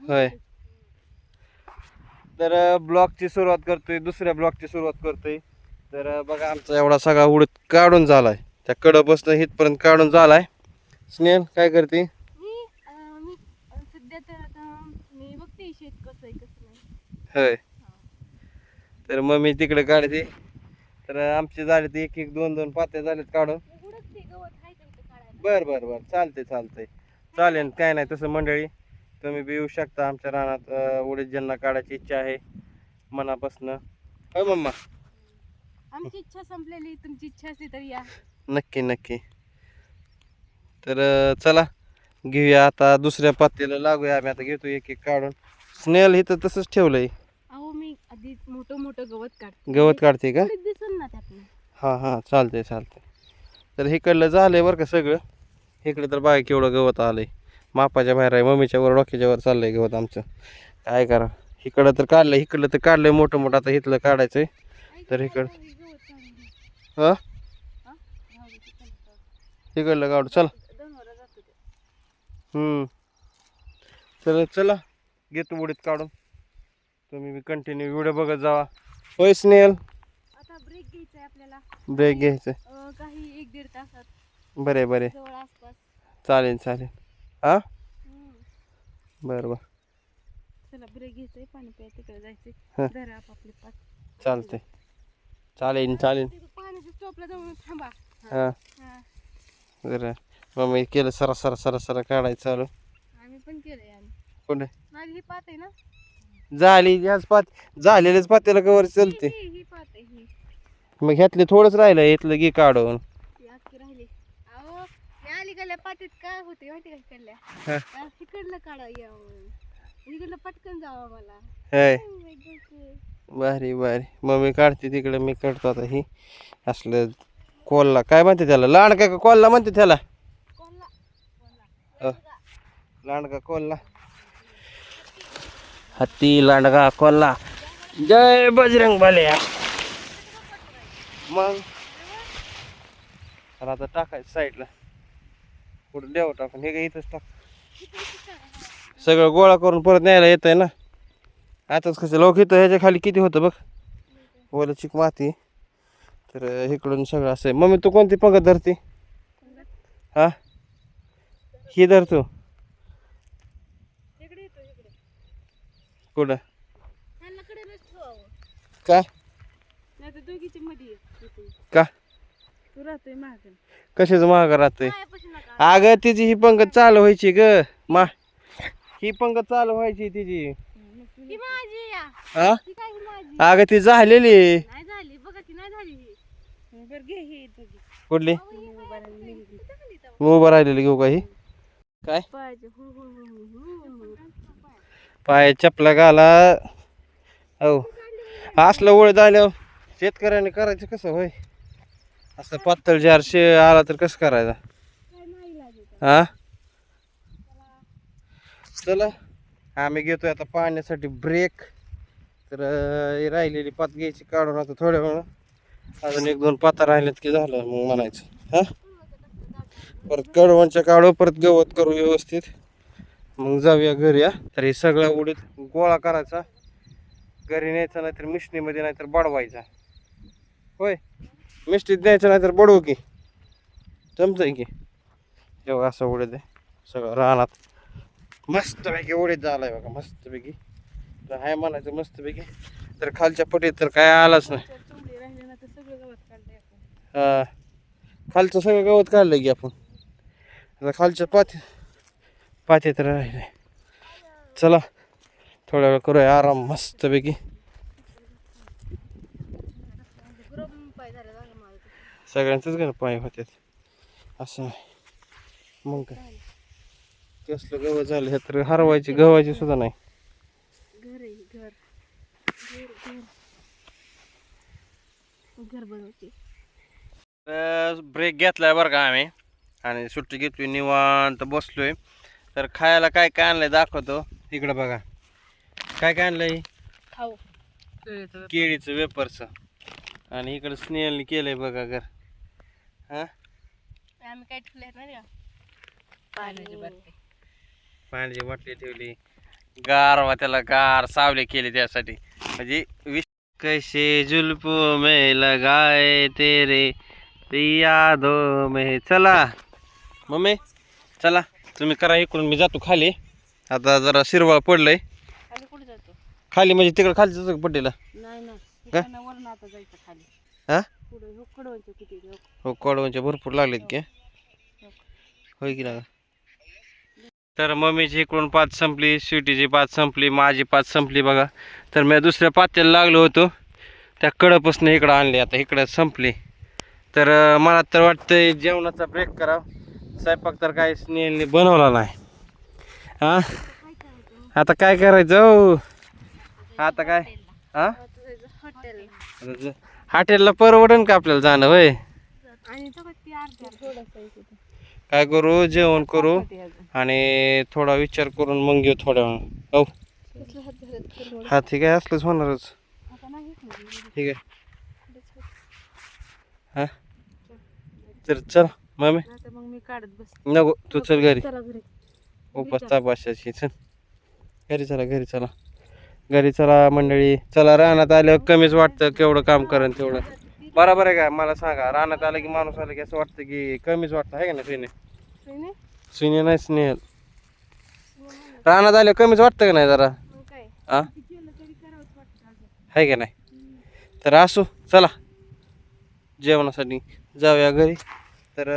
होय. तर ब्लॉकची सुरुवात करतोय दुसऱ्या ब्लॉकची सुरुवात करतोय. तर बघा आमचा एवढा सगळा उडत काढून झालाय. त्या कडपासून इथपर्यंत काढून झालाय. स्नेहल काय करते? होय. तर मग मी तिकडे काढते. तर आमचे झाले ते एक एक दोन दोन पात्या झालेत काढून बर बर बर. चालते चालतंय. चालेल काय नाही तसं मंडळी तुम्ही बी येऊ शकता आमच्या रानात. उडीद ज्यांना काढायची इच्छा आहे मनापासनं. होय मम्मा. आमची इच्छा संपलेली तुमची इच्छा असली तर या. नक्की नक्की. तर चला घेऊया आता दुसऱ्या पात्याला लागूया आम्ही. आता घेतो एक एक काढून. स्नेल इथं तसंच ठेवलंय. अहो मी आधी मोठं मोठं गवत काढते. गवत काढते का? दिसन ना त्यातनं. हां हां चालतंय चालतंय. तर इकडलं झालंय बरं का सगळं. इकडे तर बाय केवढं गवत आलंय. मापाच्या बाहेर आहे मम्मीच्या वर डोक्याच्या वर चाललंय गवत आमचं. काय करा इकडं तर काढलंय इकडलं तर काढलंय मोठं मोठं आता इथलं काढायचंय. तर इकडं हे. हा हा? इकडलं काढू चला. हम्म. चला चला. घेतो उडीत काढून. तुम्ही कंटिन्यू व्हिडिओ बघत जावा. होय आता ब्रेक घ्यायचा आहे आपल्याला. ब्रेक घ्यायचं अं, काही एक दीड तासात. बरे बरे. जवळ आसपास. चालेल चालेल. हा हम्म. बरं बरं. चला ब्रेक घ्यायचंय पाणी प्याय तिकडे जायचंय. धरा आपापले पाच. चालतंय. चालेल चालेल. तिथं पाण्याच्या स्टॉपला जाऊन थांबा. हां. हा. जरा मग मी केलं सरा सरा सरा सरा काढायचं चालू. आम्ही पण केलंय कुठे माझी ही पात आहे ना? झाली याच पात. झालेल्याच पात्याला कवर चलते ही ही पात आहे ही. मग ह्यातले थोडंच राहिलं इथलं घे काढून ती अख्खी राहिली अहो मी अलीकडल्या पातीत काय होते माहिती का इकडल्या हा. हा, इकडलं काढा या इकडलं पटकन जावा मला. हाय. Oh. भारी भारी. मग मी काढते तिकडे मी काढतो आता ही. असलं कोल्ला. काय म्हणते त्याला? लांडका का कोल्ला म्हणते त्याला? अ, लांडका कोल्ला. हत्ती लांडगा कोल्हा जय बजरंग बाल्या मग. आता टाकायचं साईडला. कुठं देव टाकून हे काय इथंच टाक. सगळं गोळा करून परत न्यायला येत आहे ना? आताच कसं लोक इथं ह्याच्या खाली किती होतं बघ? ओलं चिक माती. तर इकडून सगळं असं आहे. मम्मी तू कोणती पंगत धरते? हा? ही धरतो कुठं? इथे. का? तू राहतोय महागण कशाचं महाग राहतंय? अगं तिची ही पंगत चालू व्हायची ग. मा ही पंगत चालू व्हायची तिची. ही माझी या. हा? ती काय ही माझी? अगं ती झालेली. नाही झाली बघा ती नाही झाली ही. बर घे हे दोघी कुठली? उभा राहिलेली घेऊ का ही? काय? पायाचे हु, हु, हु, हु, हु, हु. पाय चपला घाला. हो असलं ओळ झाल्यावर शेतकऱ्याने करायचं कसं होय? असं पातळ जारशे आला तर कसं करायचा? हा? चला आम्ही घेतोय आता पाण्यासाठी ब्रेक तर राहिलेली पात घ्यायची काढून आता थोड्या वेळ अजून एक दोन पाता राहिल्यात की झालं मग म्हणायचं. हा? परत कडवणच्या काढू परत गवत करू व्यवस्थित. मग जाऊया घरी या तर हे सगळ्या उडीत गोळा करायचा. घरी न्यायचा नाहीतर मिशनीमध्ये नाहीतर बडवायचा. होय? मिस्टेक द्यायचं नाही तर बडवू की. जमतंय की. जेव्हा असं उडीत आहे. सगळं रानात. मस्तपैकी उडीत आहे बघा मस्तपैकी. तर हाय म्हणायचं मस्तपैकी. तर खालच्या पटीत तर काय आलाच नाही. चार सगळं गवत काढलंय खालचं सगळं गवत काढलं की आपण. आता खालच्या पाती तर राहिले. चला थोड्या वेळ करूया. आराम मस्तपैकी गुरं पाय झाले जागा माझं सगळ्यांचंच गण पाय होत्यात. असं. मग काय? कसलं गवत झालं हे तर हरवायची गव्हाची सुद्धा नाही. घर. घर घर. घर घर ब्रेक घेतलाय बरं का आम्ही. आणि सुट्टी घेतली निवांत बसलोय. तर खायला काय काय आणलंय दाखवतो. इकडं बघा. काय काय आणलंय? खाऊ. केळीचं वेपर्सचं आणि इकडं स्नेहलने केलंय बघा घर. हा? आम्ही काय ठेवलंय ना पाण्याची बाटली. पाण्याची बाटली ठेवली. गारवा त्याला गार सावले केले त्यासाठी. म्हणजे विश कैसे जुल्फो में लगाए तेरे? ते यादो में. चला. मम्मी चला. तुम्ही करा इकडून मी जातो खाली. आता जरा शिरवाळ पडलंय. खाली कुठे जातो? खाली म्हणजे तिकडे खाली जातो पट्टीला नाही नाही. का? इकडनं वरून आता जायचं खाली. हा? हो हो. हो कडवणचे भरपूर लागलेत की. होय की ना तर मम्मीची इकडून पाच संपली स्वीटीची पाच संपली माझी पाच संपली बघा. तर मी दुसऱ्या पात्याला लागलो होतो. त्या कडपासून इकडं आणली आता इकडं संपली. तर मला तर वाटतंय जेवणाचा ब्रेक करा स्वयंपाक तर काही स्नेहलने बनवला नाही. हा आता काय करायचं हो? आता काय? हा हॉटेलला परवडन का आपल्याला जाणं होय. काय करू जेवण करू. आणि थोडा विचार करून मग घेऊ थोड्या वेळ हो? हा ठीक आहे असलंच होणारच. आता नाही येत. ठीक आहे. हा? तर चल मम्मी आता मग मी काढत बस नको तू चल घरी. चला घरी. उपास तापाशाची चल. घरी चला घरी चला. घरी चला मंडळी. चला रानात आल्यावर कमीच वाटतं केवढं काम करेन तेवढं. बरोबर आहे का? मला सांगा रानात आलं की माणूस आलं की असं वाटतं की कमीच वाटतं आहे का ना सिने सिने नाही स्नेहल. रानात आल्यावर कमीच वाटतं का नाही जरा? हा. आहे का नाही? तर असो चला. जेवणासाठी जाऊया घरी. तर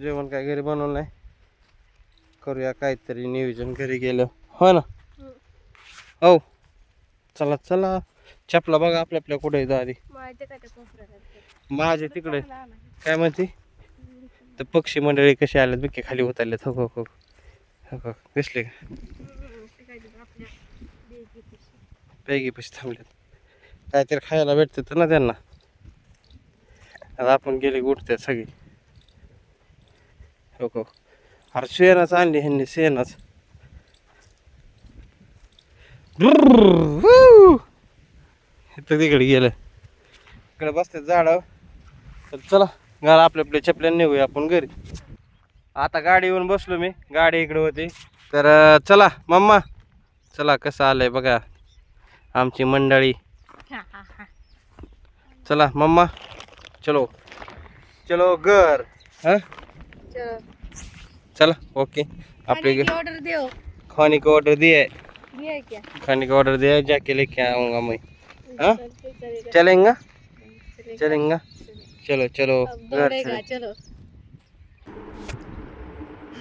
जेवण काय घरी बनवलं नाही. करूया काहीतरी नियोजन घरी गेलं हो ना? हम्म. हो. चला चला. चपला बघा आपल्या आपल्या कुठे आहे आधी. माहिती माझे तिकडे. काय म्हणते तर पक्षी मंडळी कशी आल्यात बिके खाली होत आल्यात हो हो. हो हो. दिसले का. पैकी पैसे थांबलेत काहीतरी खायला भेटतं तर ना त्यांना. आता आपण गेले उठतात सगळी. हो हो. अरे शेणाच आणली ह्यांनी शेणाच. तिकडे गेलं. इकडे बसतात झाडावर तर चला घाला आपल्या आपल्या चपल्या नेऊया आपण घरी. आता गाडी येऊन बसलो मी. गाडी इकडे होती. तर चला मम्मा. चला कसं आलंय बघा. आमची मंडळी. चला मम्मा. चलो. चलो घर. हा? चलो. ओके. आपले ऑर्डर देओ खाने का ऑर्डर दिया है खाने का ऑर्डर दिया है? जाके लेके आऊंगा मैं। हाँ? चलेगा। चलेंगा? चलो चलो। घर चले।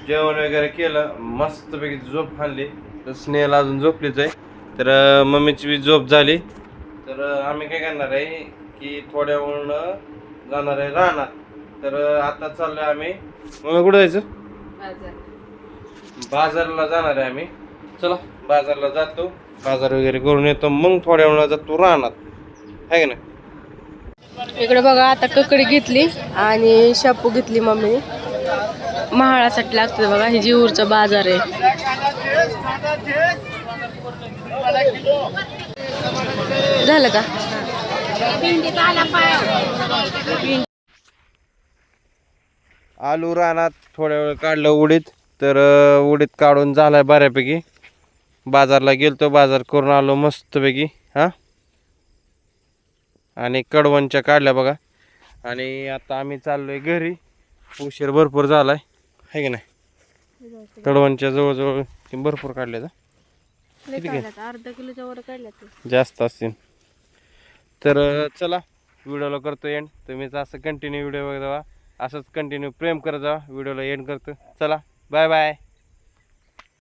जेवण वगैरे केलं मस्तपैकी झोप आणली तर स्नेहल अजून झोपलीच आहे. तर मम्मीची बी झोप झाली. तर आम्ही काय करणार आहे की थोड्या वेळ जाणार आहे राहणार तर आता चाललोय आम्ही. मम्मी कुठं जायचं? बाजारला जाणार आहे आम्ही. चला. बाजारला जातो. बाजार वगैरे करून येतो. मग थोड्या वेळा जातो राहणार आहे का नाही? इकडे बघा आता ककडी घेतली आणि शापू घेतली मम्मी. महाळासाठी लागतं बघा हे जीवूरचा बाजार आहे. झालं का? आलू रानात थोड्या वेळ काढलं उडीत. तर उडीत काढून झालाय बऱ्यापैकी. बाजारला गेलतो बाजार करून आलो मस्तपैकी हां? आणि कडवणच्या काढल्या बघा. आणि आता आम्ही चाललोय घरी. उशीर भरपूर झालाय. आहे की नाही? कडवणच्या जवळजवळ भरपूर काढले? अर्धा किलोच्या वर जास्त असतील. तर चला व्हिडिओला करतो एंड तुम्हीच असं कंटिन्यू व्हिडिओ बघा असंच कंटिन्यू प्रेम करत जा व्हिडिओला एंड करतो. चला बाय बाय